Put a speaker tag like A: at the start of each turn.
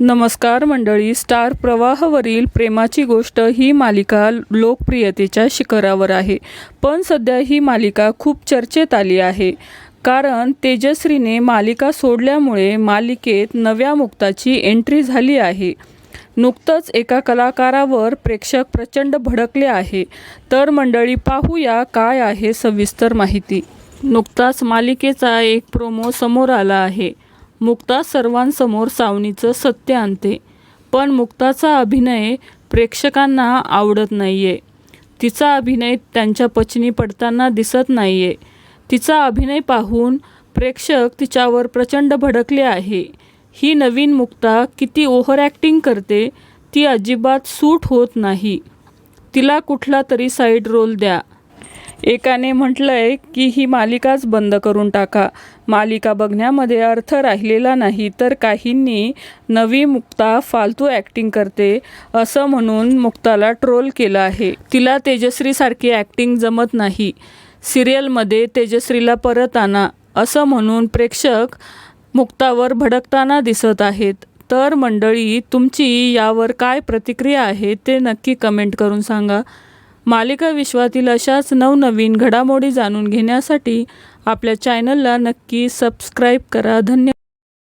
A: नमस्कार मंडळी स्टार प्रवाहवरील प्रेमाची गोष्ट ही मालिका लोकप्रियतेच्या शिखरावर आहे. पण सध्या ही मालिका खूप चर्चेत आली आहे. कारण तेजश्रीने मालिका सोडल्यामुळे मालिकेत नव्या मुक्ताची एंट्री झाली आहे. नुकतंच एका कलाकारावर प्रेक्षक प्रचंड भडकले आहे. तर मंडळी पाहूया काय आहे सविस्तर माहिती. नुकताच मालिकेचा एक प्रोमो समोर आला आहे. मुक्ता सर्वांसमोर सावनीचं सत्य आणते. पण मुक्ताचा अभिनय प्रेक्षकांना आवडत नाही आहे तिचा अभिनय त्यांच्या पचनी पडताना दिसत नाही आहे तिचा अभिनय पाहून प्रेक्षक तिच्यावर प्रचंड भडकले आहे. ही नवीन मुक्ता किती ओव्हर ॲक्टिंग करते ती अजिबात सूट होत नाही. तिला कुठला तरी साईड रोल द्या. एकाने म्हटलंय की ही मालिकाच बंद करून टाका. मालिका बघण्यामध्ये अर्थ राहिलेला नाही तर काहींनी नवी मुक्ता फालतू ॲक्टिंग करते असं म्हणून मुक्ताला ट्रोल केलं आहे. तिला तेजश्रीसारखी ॲक्टिंग जमत नाही. सिरियलमध्ये तेजश्रीला परत आणा असं म्हणून प्रेक्षक मुक्तावर भडकताना दिसत आहेत. तर मंडळी तुमची यावर काय प्रतिक्रिया आहे ते नक्की कमेंट करून सांगा. मालिका विश्वातील अशाच नवनवीन घडामोडी जाणून घेण्यासाठी आपल्या चॅनलला नक्की सबस्क्राईब करा. धन्यवाद.